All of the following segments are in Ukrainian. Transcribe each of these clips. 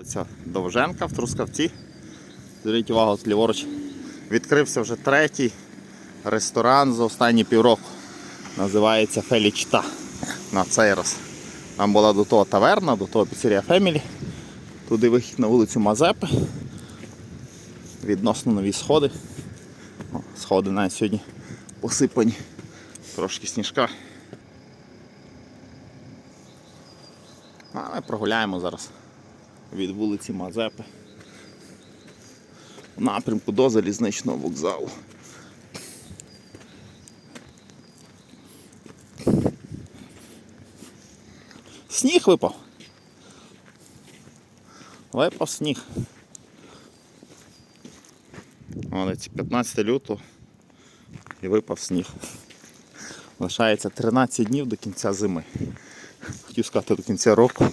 Вулиця Довженка в Трускавці. Зверніть увагу, от ліворуч. Відкрився вже третій ресторан за останні півроку. Називається Фелічта на цей раз. Там була до того таверна, до того піцерія Фемілі. Туди вихід на вулицю Мазепи. Відносно нові сходи. О, Сходи навіть сьогодні посипані. Трошки сніжка. А ми прогуляємо зараз від вулиці Мазепи в напрямку до залізничного вокзалу. Сніг випав. Випав сніг. Молодець, 15 лютого і випав сніг. Лишається 13 днів до кінця зими. Хотів сказати до кінця року.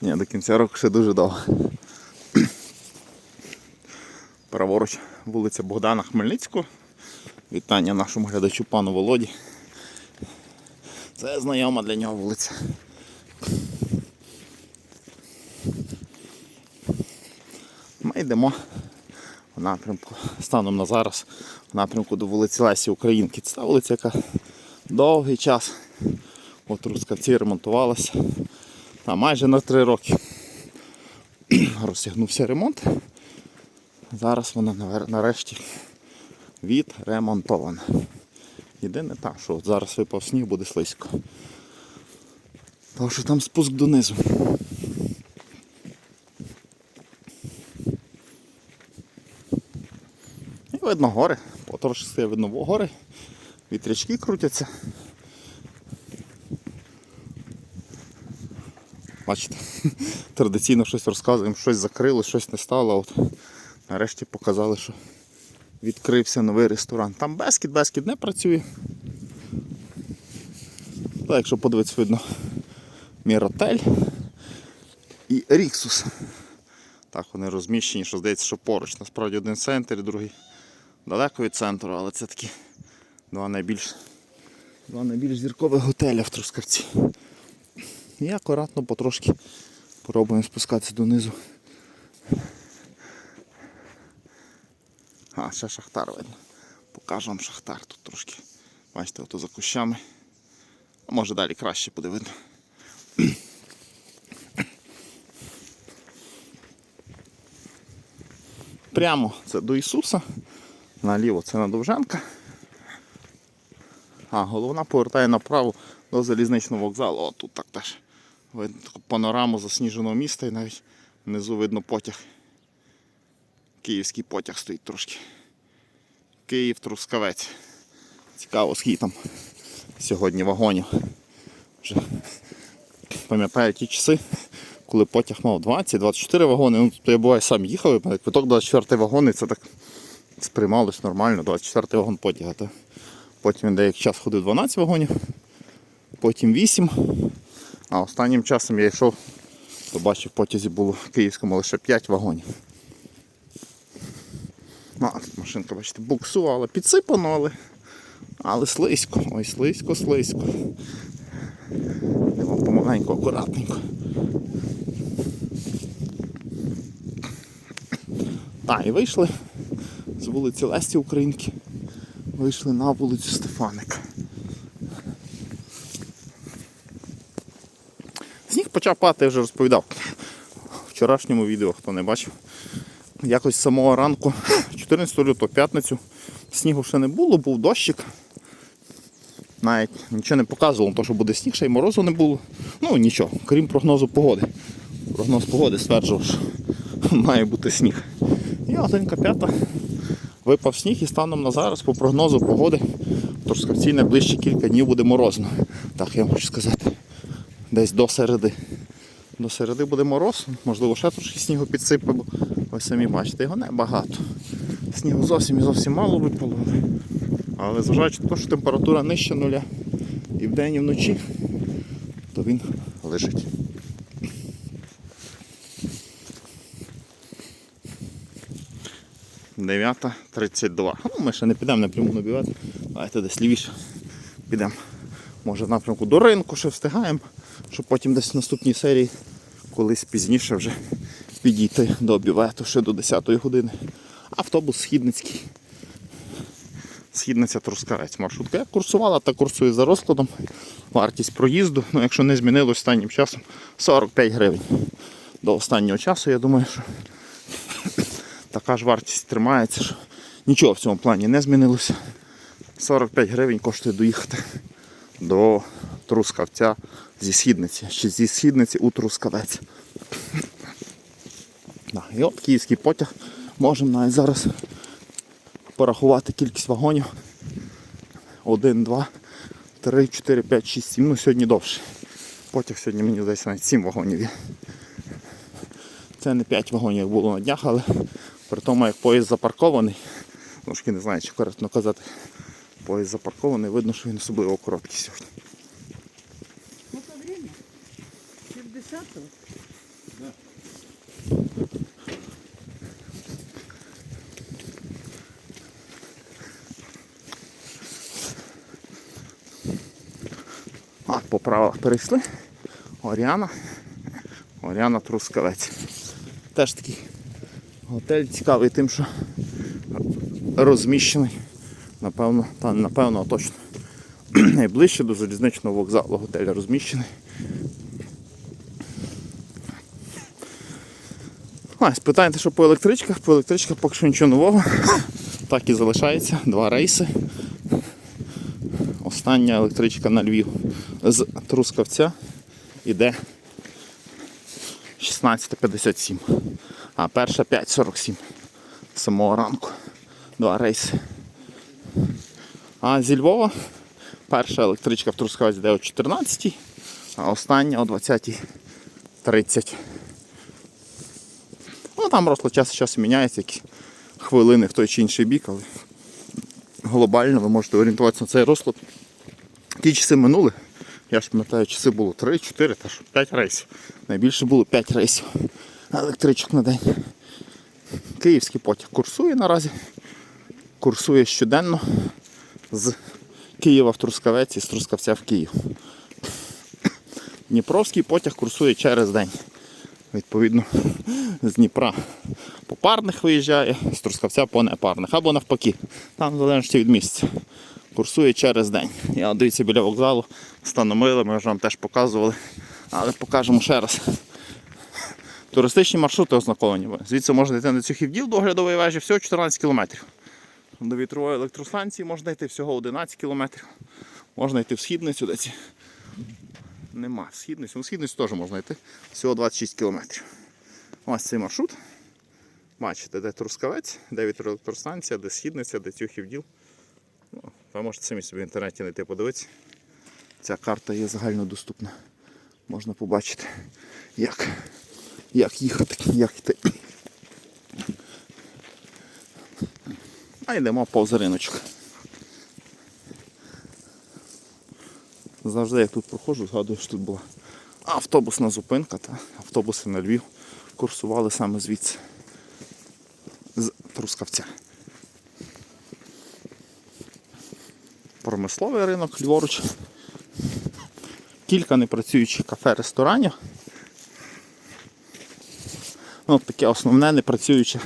Ні, до кінця року ще дуже довго. Праворуч вулиця Богдана Хмельницького. Вітання нашому глядачу пану Володі. Це знайома для нього вулиця. Ми йдемо в напрямку, станом на зараз, в напрямку до вулиці Лесі Українки. Це та вулиця, яка довгий час от Рускавці ремонтувалася. Та майже на три роки розтягнувся ремонт. Зараз вона нарешті відремонтована. Єдине так, що от зараз випав сніг, буде слизько. Тому що там спуск донизу. І видно гори, потрошки видно гори, вітрячки крутяться. Бачите, традиційно щось розказуємо, щось закрили, щось не стало. От нарешті показали, що відкрився новий ресторан. Там Бескід, Бескід не працює. Та, якщо подивитися, видно Міротель і Ріксус. Так вони розміщені, що здається, що поруч. Насправді один центр і другий далеко від центру, але це такі два найбільш, два найбільш зіркових готеля в Трускавці. І акуратно потрошки пробуємо спускатися донизу. А, ще шахтар видно. Покажу вам шахтар тут трошки. Бачите, ото за кущами. А може далі краще буде видно. Прямо це до Ісуса, наліво це на Довженка. А, головна повертає направо до залізничного вокзалу. О, тут так теж. Видно таку панораму засніженого міста і навіть внизу видно потяг. Київський потяг стоїть трошки. Київ Трускавець. Цікаво, скільки там сьогодні вагонів. Вже пам'ятаю ті часи, коли потяг мав 20-24 вагони. Ну, то я буває сам їхав, і квиток 24 вагони, це так сприймалось нормально, 24 вагон потяга. Потім він деякий час ходив 12 вагонів, потім 8. А останнім часом я йшов, побачив, в потязі було в київському лише 5 вагонів. А, тут машинка, бачите, буксувала, підсипано, але, але слизько. Ой, слизько, слизько. Йдемо помаленьку, акуратненько. Так, і вийшли з вулиці Лесті Українки. Вийшли на вулицю Стефаника. Почав падати, я вже розповідав. Вчорашньому відео, хто не бачив. Якось з самого ранку, 14 лютого, п'ятницю, снігу ще не було, був дощик. Навіть нічого не показувало, то що буде сніг, ще й морозу не було. Ну нічого, крім прогнозу погоди. Прогноз погоди стверджував, що має бути сніг. І годинка п'ята випав сніг і станом на зараз, по прогнозу погоди, в Трускавці найближчі кілька днів буде морозно. Так я хочу сказати. Десь до середи. До середи буде мороз, можливо, ще трошки снігу підсипе, бо ви самі бачите, його небагато. Снігу зовсім і зовсім мало випало. але- зважаючи на те, що температура нижче нуля і вдень, і вночі, то він лежить. Дев'ята 32. Ну, ми ще не підемо напряму набивати. Давайте десь лівіше підемо. Може в напрямку до ринку ще встигаємо, щоб потім десь в наступній серії колись пізніше вже підійти до бювету ще до 10 години. Автобус східницький. Східниця Трускавець. Маршрутка як курсувала, та курсує за розкладом. Вартість проїзду, ну якщо не змінилось останнім часом, 45 гривень. До останнього часу, я думаю, що така ж вартість тримається, що нічого в цьому плані не змінилося. 45 гривень коштує доїхати до Трускавця зі східниці. Чи зі східниці у Трускавець. І от київський потяг. Можемо навіть зараз порахувати кількість вагонів. 1, 2, 3, 4, 5, 6, 7. Ну сьогодні довше. Потяг сьогодні мені здається навіть 7 вагонів. Це не 5 вагонів як було на днях, але при тому як поїзд запаркований, трошки не знаю, чи коректно казати, поїзд запаркований, видно, що він особливо короткий сьогодні. По правилах перейшли. Оріана. Оріана Трускавець. Теж такий готель цікавий тим, що розміщений. Напевно, та напевно, точно. Найближче до залізничного вокзалу готель розміщений. А, спитаєте, що по електричках? По електричках поки що нічого нового. Так і залишається. Два рейси. Остання електричка на Львів з Трускавця іде 16.57, а перша 5.47 з самого ранку. Два рейси. А зі Львова перша електричка в Трускавець йде о 14, а остання о 20.30. Ну там росло час час міняється, які хвилини в той чи інший бік, але глобально ви можете орієнтуватися на цей розклад. Ті часи минули. Я ж пам'ятаю, часи було 3, 4 та ж 5 рейсів. Найбільше було 5 рейсів електричок на день. Київський потяг курсує наразі. Курсує щоденно з Києва в Трускавець і з Трускавця в Київ. Дніпровський потяг курсує через день. Відповідно, з Дніпра по парних виїжджає, з Трускавця по непарних. Або навпаки. Там в від місця. Курсує через день. Я дивіться біля вокзалу, становили, ми вже вам теж показували. Але покажемо ще раз. Туристичні маршрути ознаковані. Звідси можна йти на Цюхівділ до оглядової вежі всього 14 кілометрів. До вітрової електростанції можна йти всього 11 кілометрів. Можна йти в східницю, де ці. Нема східницю. Ну, східницю теж можна йти. Всього 26 кілометрів. Ось цей маршрут. Бачите, де Трускавець, де вітроелектростанція, де східниця, де Цюхівділ. Ви можете самі собі в інтернеті знайти подивитися. Ця карта є загальнодоступна. Можна побачити, як, як їхати, як йти. А йдемо повз риночок. Завжди як тут проходжу, згадую, що тут була автобусна зупинка, та автобуси на Львів курсували саме звідси. З Трускавця. Промисловий ринок ліворуч. Кілька непрацюючих кафе-ресторанів. Ну, таке основне непрацююче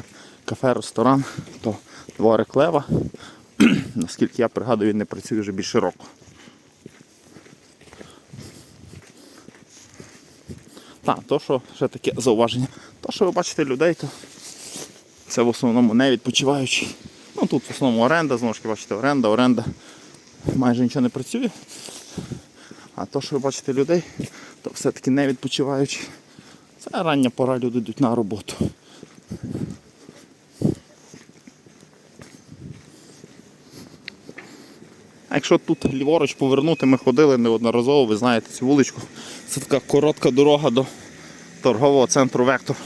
кафе-ресторан, то дворик Лева. Наскільки я пригадую, він не працює вже більше року. Так, то що ще таке зауваження. То, що ви бачите людей, то це в основному не відпочиваючі. Ну тут в основному оренда, знову ж таки бачите, оренда, оренда. Майже нічого не працює. А то, що ви бачите людей, то все-таки не відпочиваючи. Це рання пора люди йдуть на роботу. А якщо тут ліворуч повернути, ми ходили неодноразово, ви знаєте цю вуличку. Це така коротка дорога до торгового центру Вектор.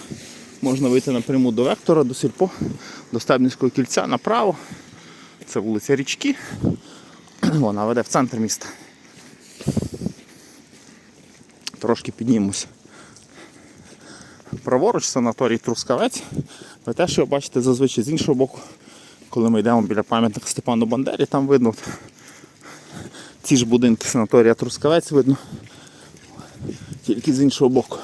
Можна вийти напряму до Вектора, до Сільпо, до Стебницького кільця направо. Це вулиця Річки. Вона веде в центр міста. Трошки піднімемося. Праворуч санаторій Трускавець. Ви теж його бачите зазвичай з іншого боку. Коли ми йдемо біля пам'ятника Степану Бандері, там видно ці ж будинки санаторія Трускавець видно. Тільки з іншого боку.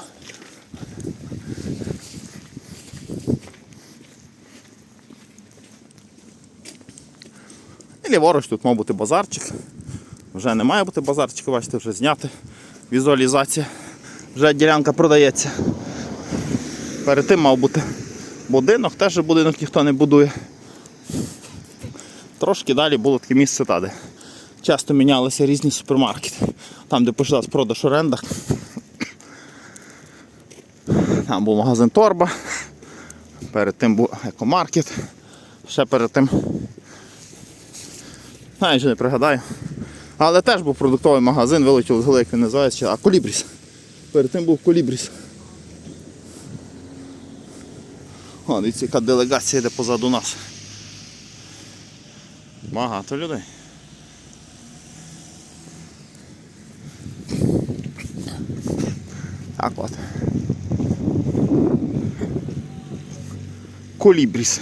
Ліворуч тут мав бути базарчик. Вже не має бути базарчика, бачите, вже зняти. Візуалізація. Вже ділянка продається. Перед тим мав бути будинок, теж будинок ніхто не будує. Трошки далі було таке місце та, де часто мінялися різні супермаркети. Там, де почалась продаж оренда. Там був магазин Торба. Перед тим був екомаркет. Ще перед тим. Навіть вже не пригадаю. Але теж був продуктовий магазин, вилетів з як він називається, а Колібріс. Перед тим був Колібріс. О, дивіться, яка делегація йде позаду нас. Багато людей. Так от. Колібріс.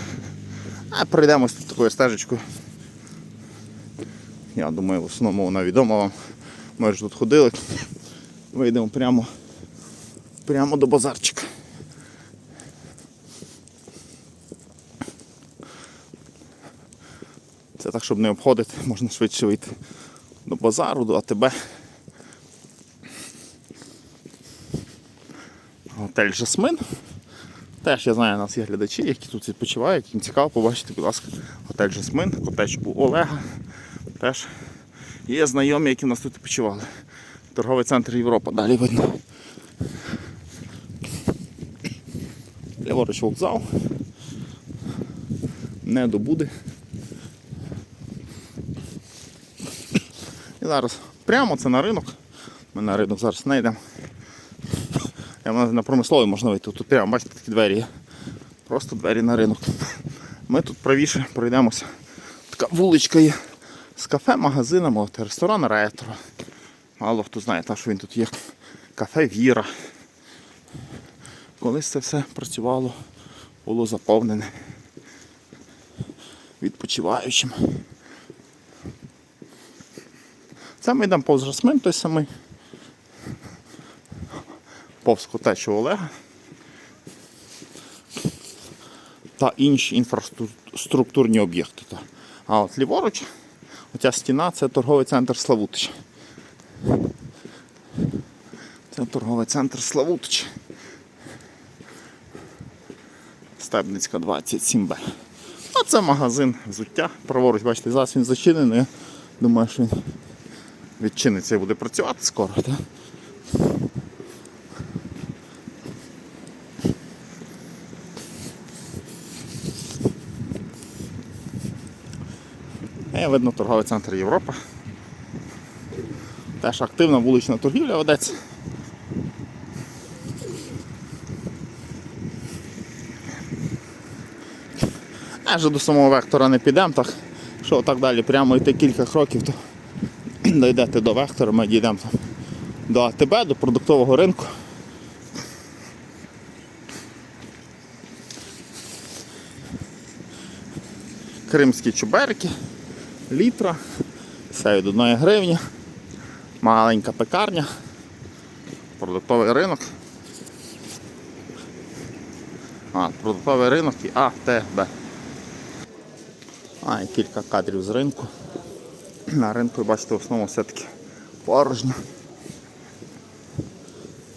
А пройдемось тут такою стежечкою. Я думаю, в основному вона відома вам. Ми ж тут ходили. Вийдемо прямо, прямо до базарчика. Це так, щоб не обходити, можна швидше вийти до базару, до АТБ. Готель Жасмин. Теж я знаю, у нас є глядачі, які тут відпочивають, їм цікаво побачити, будь ласка, готель Жасмин, котеч у Олега. Теж є знайомі, які нас тут відпочивали. Торговий центр Європа, далі видно. Ліворуч вокзал. Не добуде. І зараз прямо це на ринок. Ми на ринок зараз не йдемо. На промисловий можна вийти. Тут прямо, бачите, такі двері є. Просто двері на ринок. Ми тут правіше пройдемося. Така вуличка є з кафе, магазинами, от ресторан ретро. Мало хто знає, та, що він тут є. Кафе Віра. Колись це все працювало, було заповнене відпочиваючим. Це ми йдемо повз жасмин той самий. Повз котечу Олега. Та інші інфраструктурні об'єкти. А от ліворуч, оця стіна це торговий центр Славутич. Це торговий центр Славутич. Стебницька 27Б. А це магазин взуття. Праворуч, бачите, зараз він зачинений. Думаю, що він відчиниться і буде працювати скоро. Так? Видно торговий центр Європа. Теж активна вулична торгівля ведеться. Аж до самого вектора не підемо, так що так далі прямо йти кілька кроків, то дійдете до вектора, ми дійдемо там до АТБ, до продуктового ринку. Кримські чуберки, літра, все від 1 гривні, маленька пекарня, продуктовий ринок. А, продуктовий ринок і АТБ. А, і кілька кадрів з ринку. На ринку, бачите, в основному все-таки порожньо.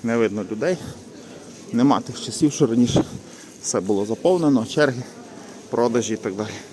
Не видно людей. Нема тих часів, що раніше все було заповнено, черги, продажі і так далі.